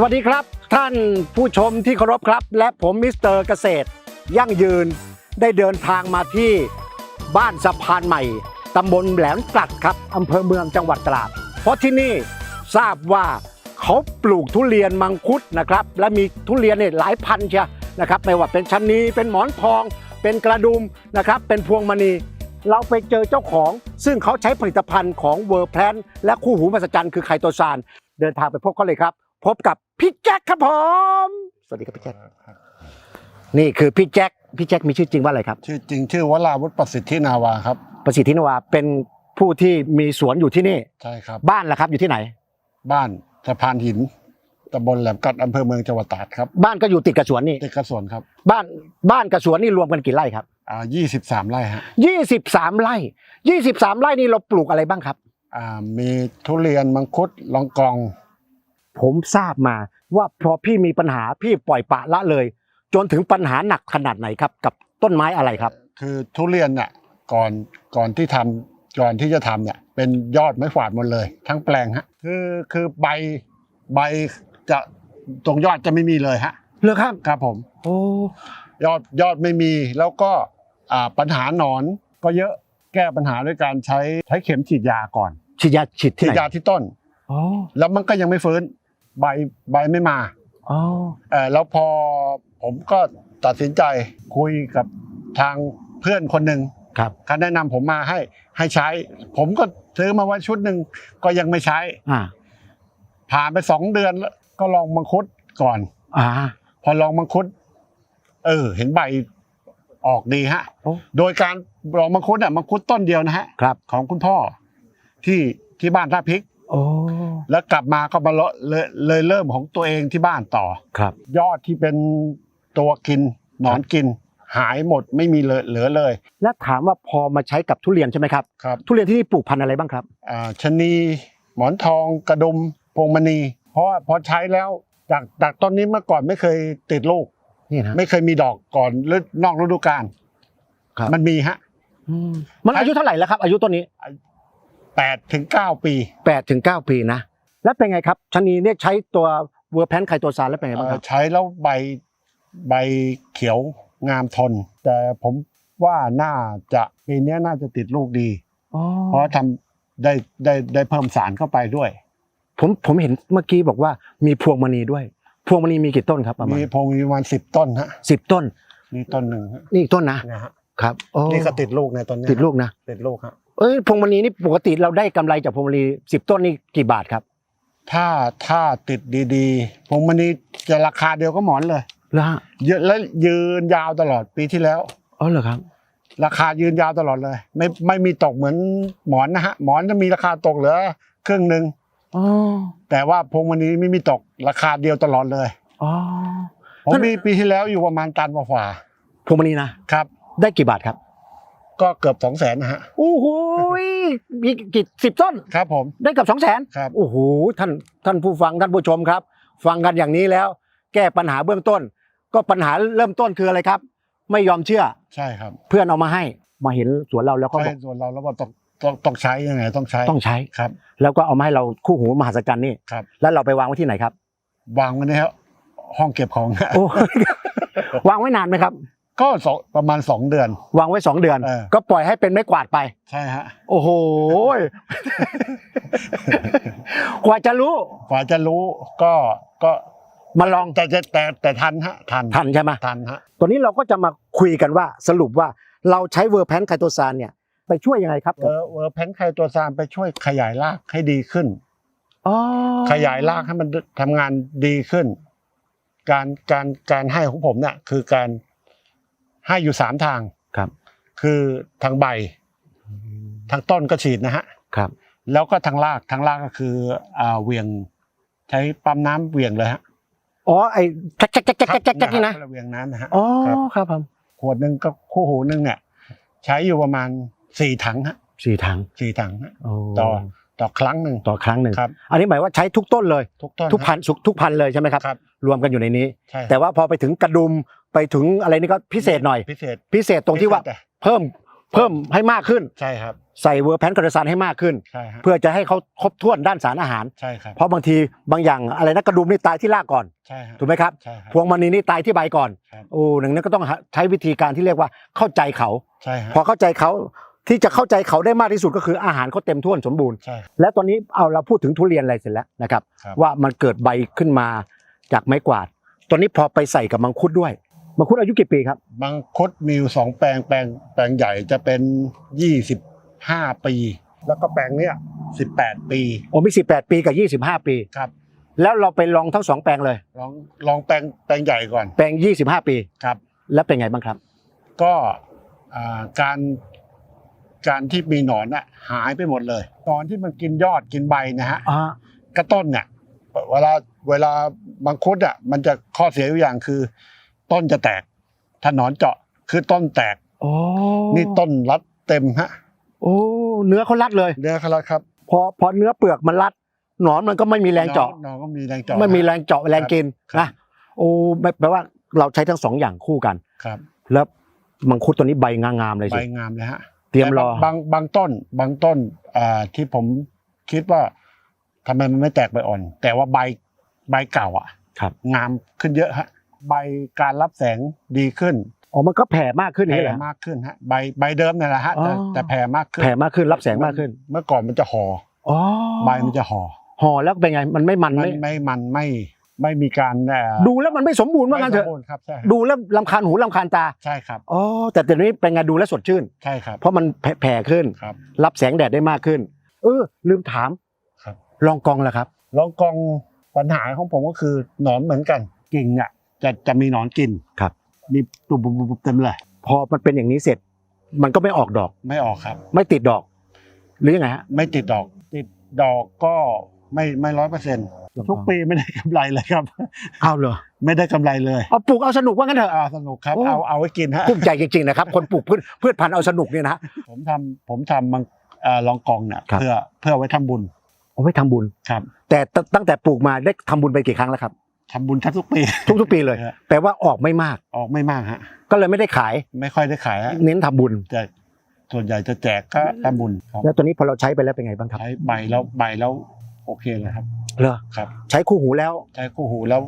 สวัสดีครับ ท่านผู้ชมที่เคารพครับ และผมมิสเตอร์เกษตร ยั่งยืนได้เดินทางมาที่บ้านสะพานใหม่ตำบลแหลมกลัดครับอำเภอเมืองจังหวัดตราด เพราะที่นี่ทราบว่าเขาปลูกทุเรียนมังคุดนะครับ และมีทุเรียนเนี่ยหลายพันเชียนะครับ ไม่ว่าเป็นชั้นนีเป็นหมอนทอง เป็นกระดุมนะครับ เป็นพวงมณี เราไปเจอเจ้าของ ซึ่งเขาใช้ผลิตภัณฑ์ของเวอร์แพลนและคู่หูมหัศจรรย์คือไคโตซานเดินทางไปพบเขาเลยครับ พบกับพี่แจ็คครับผม สวัสดีครับพี่แจ็คนี่คือพี่แจ็คพี่แจ็คมีชื่อจริงว่าอะไรครับ ชื่อจริงชื่อวราวุฒิประสิทธินาวาครับ ประสิทธินวาเป็นผู้ที่มีสวนอยู่ที่นี่ ใช่ครับ บ้านล่ะครับอยู่ที่ไหน บ้านสะพานหินตำบลแหลมกัดอำเภอเมืองจังหวัดตราดครับ บ้านก็อยู่ติดกับสวนนี่ติดกระสวนครับ บ้านบ้านกับสวนนี่รวมกันกี่ไร่ครับอ่ายี่สิบสามไร่ฮะ23ไร่23ไร่นี่เราปลูกอะไรบ้างครับอ่ามีทุเรียนมังคุดลองกอง ผมทราบมาว่าพอพี่มีปัญหาพี่ปล่อยปละละเลย จนถึงปัญหาหนักขนาดไหนครับ กับต้นไม้อะไรครับ คือทุเรียนเนี่ยก่อนก่อนที่ทำก่อนที่จะทำเนี่ยเป็นยอดไม้ฝาดหมดเลย ทั้งแปลงฮะคือคือใบใบจะตรงยอดจะไม่มีเลยฮะเลือกครับครับผมโอ้ยอดยอดไม่มีแล้วก็อ่าปัญหาหนอนก็เยอะแก้ปัญหาด้วยการใช้ใช้เข็มฉีดยาก่อนฉีดยาฉีดที่ฉีดไหนยาที่ต้น อ๋อแล้วมันก็ยังไม่ฟื้น ใบใบไม่มาอ๋อเออแล้วพอผมก็ตัดสินใจคุยกับทางเพื่อนคนหนึ่งครับเขาแนะนำผมมาให้ให้ใช้ ผมก็ซื้อมาไว้ชุดหนึ่งก็ยังไม่ใช้อ่าผ่านไปสองเดือนแล้วก็ลองมังคุดก่อน อ่า พอลองมังคุด เออ เห็นใบออกดีฮะโอ้โดยการลองมังคุดอะมังคุดต้นเดียวนะฮะ ครับ ของคุณพ่อที่ที่บ้านท่าพริกโอ้ แล้วกลับมาก็มาเลาะเลยเลยเริ่มของตัวเองที่บ้านต่อ ครับ ยอดที่เป็นตัวกินหนอนกิน หายหมดไม่มีเหลือเหลือเลยแล้วถามว่าพอมาใช้กับทุเรียนใช่ไหมครับ ครับทุเรียนที่นี่ปลูกพันธุ์อะไรบ้างครับ อ่าชะนีหมอนทองกระดุมพวงมณี เพราะว่าพอใช้แล้วจากจากต้นนี้เมื่อก่อนไม่เคยติดลูก นี่นะ ไม่เคยมีดอกก่อนฤนอกฤดูกาลครับ มันมีฮะอืมมันอายุเท่าไหร่แล้วครับ อายุต้นนี้แปดถึงเก้าปี 8ถึง9ปีนะ แล้วเป็นไงครับชะนีเนี่ยใช้ตัวเวอร์แพนไคโตซานแล้วเป็นไงบ้างคเอ่รัอบใช้แล้วใบใบเขียวงามทน แต่ผมว่าน่าจะปีเนี้ยน่าจะติดลูกดีอ๋อเพราะทำได้ได้ได้เพิ่มสารเข้าไปด้วย ผมผมเห็นเมื่อกี้บอกว่ามีพวงมณีด้วย พวงมณีมีกี่ต้นครับประมาณมีพงมีประมาณสิบต้นฮะสิบต้นนี่ต้นหนึ่งฮะนี่อีกต้นนะนะฮะครับโอ้นี่ก็ติดลูกในต้นเนี้ยติดลูกนะติดลูกฮะเอ้ยพวงมณีนี่ปกติเราได้กำไรจากพวงมณีสิบต้นนี่กี่บาทครับ ถ้าถ้าติดดีๆพงมันนี้จะราคาเดียวก็หมอนเลยแล้วฮะเยอะและยืนยาวตลอดปีที่แล้ว อ๋อเหรอครับ ราคายืนยาวตลอดเลย ไม่ไม่มีตกเหมือนหมอนนะฮะหมอนจะมีราคาตกเหลือครึ่งหนึ่งอ๋อแต่ว่าพวงวันนี้ไม่มีตกราคาเดียวตลอดเลยอ๋อผมท่านมีปีที่แล้วอยู่ประมาณตันกว่าพวงมณีนะๆครับ ได้กี่บาทครับ ก็เกือบสองแสนนะฮะโอ้โหมีกี่สิบต้น ครับผม ได้เกับสองแสนครับ โอ้โห ท่านท่านผู้ฟังท่านผู้ชมครับ ฟังกันอย่างนี้แล้ว แก้ปัญหาเบื้องต้น ก็ปัญหาเริ่มต้นคืออะไรครับ ไม่ยอมเชื่อ ใช่ครับ เพื่อนเอามาให้ มาเห็นสวนเราแล้วก็บใช่อกส่วนเราแล้วว่าต้องต้องต้องใช้ยังไงต้องใช้ ต้องใช้ ครับ แล้วก็เอามาให้เราคู่หูมหัศจรรย์นี่ ครับ แล้วเราไปวางไว้ที่ไหนครับ วางไว้ในห้องเก็บของโอ้วางไว้นานไหมครับ ก็สองประมาณสองเดือน วางไว้สองเดือน เออ ก็ปล่อยให้เป็นไม้กวาดไป ใช่ฮะโอ้โห กว่าจะรู้กว่าจะรู้ก็ก็มาลองแต่แต่แต่แต่ทันฮะทันทันใช่ไหมทันฮะตัวนี้เราก็จะมาคุยกันว่าสรุปว่าเราใช้เวอร์แพนไคโตซานเนี่ย ไปช่วยยังไงครับเวอร์เวอร์แพนไคตัวซานไปช่วยขยายรากให้ดีขึ้น อ๋อขยายรากให้มันทำงานดีขึ้น การการการให้ของผมเนี่ยคือการ ให้อยู่สามทางครับ คือทางใบ ทางต้นก็ฉีดนะฮะครับ แล้วก็ทางรากทางรากก็คืออ่าเหวียง ใช้ปั๊มน้ำเหวียงเลยฮะอ๋อไอ้แจ๊กแจ๊กแจ๊กแจ๊กแจ๊กแจ๊กนี่นะเหวียงน้ำนะฮะอ๋อครับครับผมขวดหนึ่งก็คู่หูหนึ่งเนี่ยใช้อยู่ประมาณสี่ถังฮะสี่ถังสี่ถังฮะโอ้ต่อต่อครั้งหนึ่งต่อครั้งหนึ่งครับอันนี้หมายว่าใช้ทุกต้นเลยทุกต้นทุกพันธุ์ทุกพันธุ์เลยใช่ไหมครับ ครับ รวมกันอยู่ในนี้ ใช่แต่ว่าพอไปถึงกระดุม ไปถึงอะไรนี่ก็พิเศษหน่อย พิเศษพิเศษตรงที่ว่าพิเศษเพิ่มเพิ่มให้มากขึ้น ใช่ครับใส่เวอร์แพนคาร์ซานให้มากขึ้น ใช่ฮะเพื่อจะให้เขาครบถ้วนด้านสารอาหาร ใช่ครับเพราะบางทีบางอย่างอะไรนะกระดุมนี่ตายที่รากก่อน ใช่ฮะถูกไหมครับ ใช่ครับ พวงมณีนี่ตายที่ใบก่อนครับ โอ้หนึ่งนั้นก็ต้องใช้วิธีการที่เรียกว่าเข้าใจเขา ใช่ฮะพอเข้าใจเขาที่จะเข้าใจเขาได้มากที่สุดก็คืออาหารเขาเต็มถ้วนสมบูรณ์ ใช่ และตอนนี้เอาเราพูดถึงทุเรียนอะไรเสร็จแล้วนะครับ ครับ ว่ามันเกิดใบขึ้นมาจากไม้กวาด ตอนนี้พอไปใส่กับมังคุดด้วย มังคุดอายุกี่ปีครับบางคดมีอยู่สองแปลงแปลงแปลงใหญ่จะเป็นยี่สิบห้าปี แล้วก็แปลงเนี้ยสิบแปดปีโอ้มี18ปีกับ25ปี ครับ แล้วเราไปลองทั้งสองแปลงเลย ลองลองแปลงแปลงใหญ่ก่อน แปลง25ปี ครับ แล้วเป็นไงบ้างครับ ก็อ่าการการที่มีหนอนอะหายไปหมดเลยตอนที่มันกินยอดกินใบนะฮะอ่ากระต้นเนี่ยเวลาเวลาบางคุดอะมันจะข้อเสียอยู่อย่างคือ ต้นจะแตก ถ้าหนอนเจาะคือต้นแตกโอ้นี่ต้นรัดเต็มฮะโอ้เนื้อเขารัดเลยเนื้อคาราครับพอพอเนื้อเปลือกมันรัดหนอนมันก็ไม่มีแรงเจาะหนอนก็มีแรงเจาะไม่มีแรงเจาะแรงกินครับนะโอ้ไม่แปลว่าเราใช้ทั้งสองอย่างคู่กันครับ แล้วมังคุดตัวนี้ใบงามๆเลยใบสิงามเลยฮะเตรียมรอแต่บางบางบางต้น บางต้นอ่าที่ผมคิดว่าทำไมมันไม่แตกใบอ่อน แต่ว่าใบใบเก่าอะครับ งามขึ้นเยอะฮะ ใบการรับแสงดีขึ้นอ๋อมันก็แผ่มากขึ้นอย่างแผ่นี้แหละ มากขึ้นฮะใบใบเดิมเนี่ยแหละฮะแต่อ๋อ แต่แผ่มากขึ้นแผ่มากขึ้นรับแสงมากขึ้นเมื่อก่อนมันจะห่ออ๋อใบมันจะห่อห่อแล้วเป็นไงมันไม่มันมันไม่ไม่มันไม่ไม่มีการเอ่อดูแล้วมันไม่สมบูรณ์ว่างั้นเถอะ ไม่สมบูรณ์ครับใช่ดูแล้วลำคาญหูลำคาญตาใช่ครับอ๋อแต่เดี๋ยวนี้เป็นไงดูแล้วสดชื่น ใช่ครับเพราะมันแผ่แผ่ขึ้น ครับ รับแสงแดดได้มากขึ้น เออ ลืมถามครับ ลองกองแล้วครับลองกองปัญหาของผมก็คือหนอนเหมือนกันกิ่งเนี่ย จะจะมีหนอนกินครับ มีตุ่มๆๆเต็มเลย พอมันเป็นอย่างนี้เสร็จ มันก็ไม่ออกดอก ไม่ออกครับ ไม่ติดดอก หรือยังไงฮะ ไม่ติดดอก ติดดอกก็ไม่ไม่ร้อยเปอร์เซ็นต์ทุกปีไม่ได้กำไรเลยครับ เอาเหรอไม่ได้กำไรเลยเอาปลูกเอาสนุกว่างั้นเถอะ อ่าสนุกครับ โอ้ เอาเอาไว้กินฮะภูมิใจจริงๆนะครับ คนปลูกพืชพืชพันธุ์เอาสนุกเนี่ยนะ ผมทำผมทำมังเอ่อลองกองเนี่ยครับ เพื่อเพื่อไว้ทำบุญเอาไว้ทำบุญ ครับ แต่ตตั้งแต่ปลูกมาได้ทำบุญไปกี่ครั้งแล้วครับ ทำบุญทุกๆปีทุกๆปีเลย ฮะแปลว่าออกไม่มาก ออกไม่มากฮะ ก็เลยไม่ได้ขาย ไม่ค่อยได้ขายฮะเน้นทำบุญแต่ส่วนใหญ่จะแจกก็ทำบุญครับแล้วตัวนี้พอเราใช้ไปแล้วเป็นไงบ้างครับใช้ใบแล้วใบแล้วโอเคเลยครับ เหรอครับ ใช้คู่หูแล้วใช้คู่หูแล้ว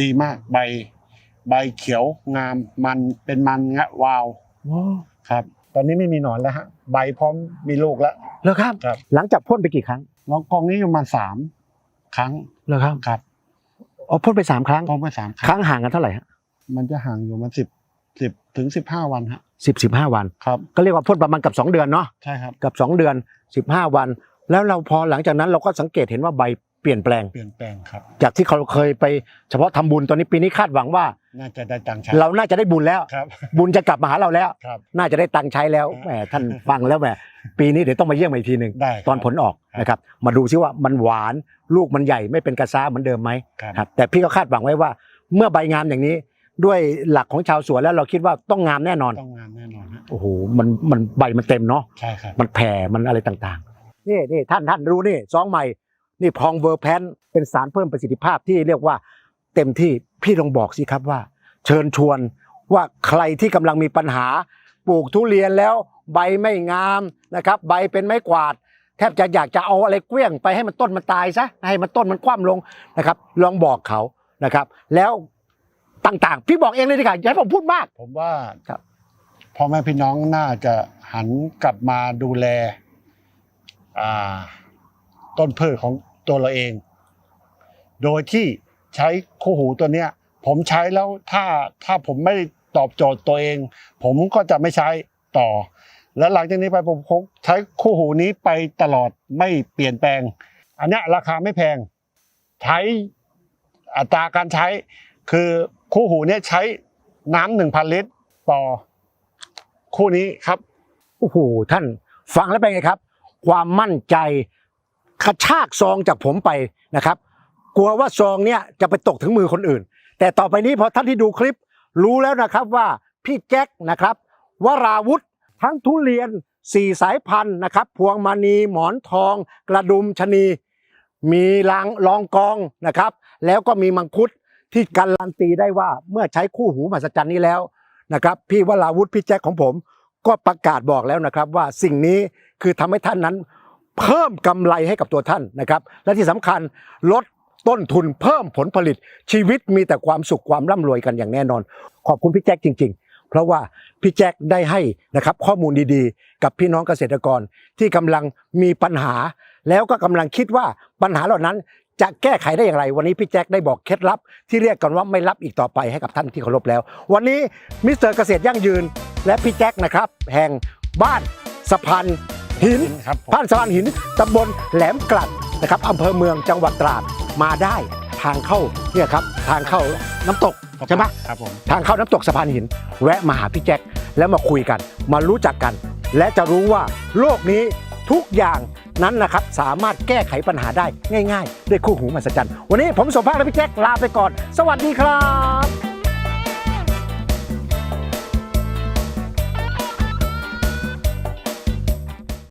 ดีมากใบ ใบเขียวงามมันเป็นมันงะวาวครับ ตอนนี้ไม่มีหนอนแล้วฮะใบพร้อมมีลูกแล้ว เหรอครับ ครับ หลังจากพ่นไปกี่ครั้ง ลองกองนี้อยู่ประมาณสามครั้งเหรอครับ ครับ อ๋อพ่นไปสามครั้งพร้อมไปสามคครั้งรั้งห่างกันเท่าไหร่ฮะมันจะห่างอยู่มันสิบสิบถึงสิบห้าวันฮะสิบสิบห้าวันครับก็เรียกว่าพ่นประมาณกับสองเดือนเนาะใช่ครับกับสองเดือนสิบห้าวัน แล้วเราพอหลังจากนั้นเราก็สังเกตเห็นว่าใบ เปลี่ยนแปลง เปลี่ยนแปลงครับ จากที่เขาเคยไปเฉพาะทำบุญตอนนี้ปีนี้คาดหวังว่า น่าจะได้ตังค์ใช้เราน่าจะได้บุญแล้ว ครับ บุญจะกลับมาหาเราแล้ว ครับ น่าจะได้ตังค์ใช้แล้วแหมท่านฟังแล้วแหมปีนี้เดี๋ยวต้องมาเยี่ยมอีกทีหนึ่งได้ครับ ตอนผลออกครับนะครับ มาดูซิว่ามันหวานลูกมันใหญ่ไม่เป็นกระซ้าเหมือนเดิมไหมครับครับแต่พี่ก็คาดหวังไว้ว่า เมื่อใบงามอย่างนี้ด้วยหลักของชาวสวนแล้วเราคิดว่าต้องงามแน่นอนต้องงานแน่นอนฮะโอ้โหมันมันใบมันเต็มเนาะ ใช่ครับ มันแผ่ มันอะไรต่างๆ นี่นี่ท่านท่านรู้นี่ซองใหม่ นี่พองเวอร์แพนเป็นสารเพิ่มประสิทธิภาพที่เรียกว่าเต็มที่พี่ลองบอกสิครับว่า เชิญชวนว่าใครที่กำลังมีปัญหา ปลูกทุเรียนแล้วใบไม่งามนะครับ ใบเป็นไม้กวาด แทบจะอยากจะเอาอะไรเกลี้ยงไปให้มันต้นมันตายซะให้มันต้นมันคว่ำลงนะครับ ลองบอกเขานะครับ แล้วต่างๆ พี่บอกเองเลยดีกว่าอย่าให้ผมพูดมาก ผมว่าครับพ่อแม่พี่น้องน่าจะหันกลับมาดูแล อ่า ต้นพืชของ ตัวเราเอง โดยที่ใช้คู่หูตัวเนี้ย ผมใช้แล้วถ้าถ้าผมไม่ตอบโจทย์ตัวเอง ผมก็จะไม่ใช้ต่อ แล้วหลังจากนี้ไปผมคงใช้คู่หูนี้ไปตลอดไม่เปลี่ยนแปลง อันนี้ราคาไม่แพง ใช้อัตราการใช้ คือคู่หูเนี่ยใช้น้ำหนึ่งพันลิตรต่อคู่นี้ครับโอ้โหท่านฟังแล้วเป็นไงครับ ความมั่นใจ กระชากซองจากผมไปนะครับ กลัวว่าซองเนี่ยจะไปตกถึงมือคนอื่น แต่ต่อไปนี้พอท่านที่ดูคลิป รู้แล้วนะครับว่าพี่แจ็คนะครับวราวุธทั้งทุเรียนสี่สายพันธุ์นะครับ พวงมณีหมอนทอง กระดุมชะนีมีลางรองกองนะครับ แล้วก็มีมังคุดที่การันตีได้ว่าเมื่อใช้คู่หูมหัศจรรย์นี้แล้วนะครับ พี่วราวุธพี่แจ็คของผม ก็ประกาศบอกแล้วนะครับว่าสิ่งนี้คือทำให้ท่านนั้น เพิ่มกำไรให้กับตัวท่านนะครับ และที่สำคัญลดต้นทุนเพิ่มผลผลิตชีวิตมีแต่ความสุขความร่ำรวยกันอย่างแน่นอน ขอบคุณพี่แจ็คจริง ๆ เพราะว่าพี่แจ็คได้ให้นะครับข้อมูลดีๆ กับพี่น้องเกษตรกรที่กำลังมีปัญหา แล้วก็กำลังคิดว่าปัญหาเหล่านั้นจะแก้ไขได้อย่างไร วันนี้พี่แจ็คได้บอกเคล็ดลับ ที่เรียกกันว่าไม่ลับอีกต่อไปให้กับท่านที่เคารพแล้ว วันนี้มิสเตอร์เกษตรยั่งยืน และพี่แจ็คนะครับแห่งบ้านสะพาน หินครับผมบ้านสะพานหินตำบลแหลมกลัดนะครับอำเภอเมืองจังหวัดตราดมาได้ทางเข้าเนี่ยครับทางเข้าน้ำตกใช่ไหม ครับผม ทางเข้าน้ำตกสะพานหิน แวะมาหาพี่แจ็คแล้วมาคุยกัน มารู้จักกัน และจะรู้ว่าโลกนี้ทุกอย่างนั้นนะครับ สามารถแก้ไขปัญหาได้ง่าย ๆ ด้วยคู่หูมหัศจรรย์ วันนี้ผมสมภาคและพี่แจ็คลาไปก่อน สวัสดีครับ